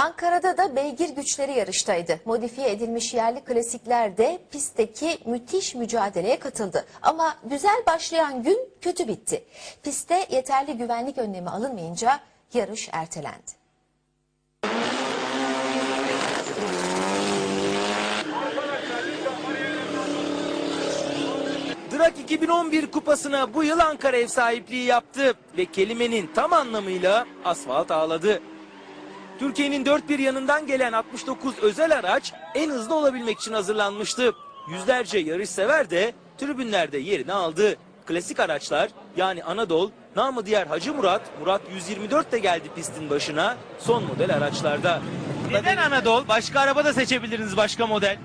Ankara'da da beygir güçleri yarıştaydı. Modifiye edilmiş yerli klasikler de pistteki müthiş mücadeleye katıldı. Ama güzel başlayan gün kötü bitti. Pistte yeterli güvenlik önlemi alınmayınca yarış ertelendi. Drak 2011 kupasına bu yıl Ankara ev sahipliği yaptı ve kelimenin tam anlamıyla asfalt ağladı. Türkiye'nin dört bir yanından gelen 69 özel araç en hızlı olabilmek için hazırlanmıştı. Yüzlerce yarış sever de tribünlerde yerini aldı. Klasik araçlar yani Anadolu, namı diğer Hacı Murat, Murat 124 de geldi pistin başına son model araçlarda. Neden Anadolu? Başka araba da seçebilirsiniz başka model.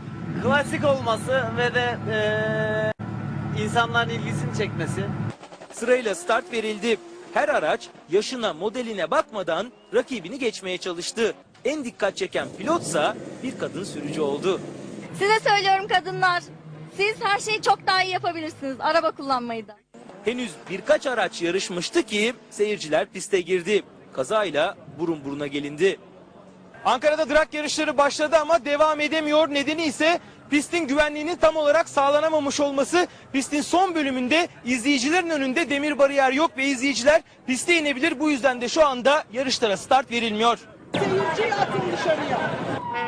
klasik olması ve de eee, insanların ilgisini çekmesi. Sırayla start verildi. Her araç yaşına modeline bakmadan rakibini geçmeye çalıştı. En dikkat çeken pilotsa bir kadın sürücü oldu. Size söylüyorum kadınlar. Siz her şeyi çok daha iyi yapabilirsiniz. Araba kullanmayı da. Henüz birkaç araç yarışmıştı ki seyirciler piste girdi. Kazayla burun buruna gelindi. Ankara'da drag yarışları başladı ama devam edemiyor. Nedeni ise pistin güvenliğinin tam olarak sağlanamamış olması. Pistin son bölümünde izleyicilerin önünde demir bariyer yok ve izleyiciler piste inebilir. Bu yüzden de şu anda yarışlara start verilmiyor.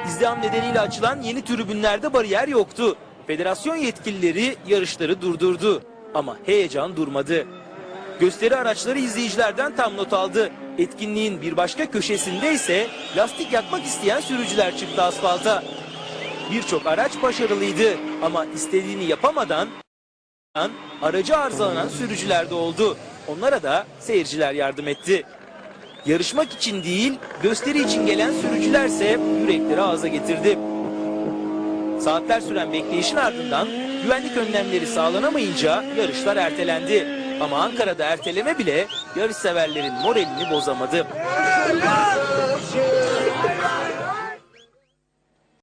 İzdiham nedeniyle açılan yeni tribünlerde bariyer yoktu. Federasyon yetkilileri yarışları durdurdu. Ama heyecan durmadı. Gösteri araçları izleyicilerden tam not aldı. Etkinliğin bir başka köşesinde ise lastik yakmak isteyen sürücüler çıktı asfalta. Birçok araç başarılıydı ama istediğini yapamadan aracı arızalanan sürücüler de oldu. Onlara da seyirciler yardım etti. Yarışmak için değil, gösteri için gelen sürücülerse yürekleri ağza getirdi. Saatler süren bekleyişin ardından güvenlik önlemleri sağlanamayınca yarışlar ertelendi. Ama Ankara'da erteleme bile yarış severlerin moralini bozamadı.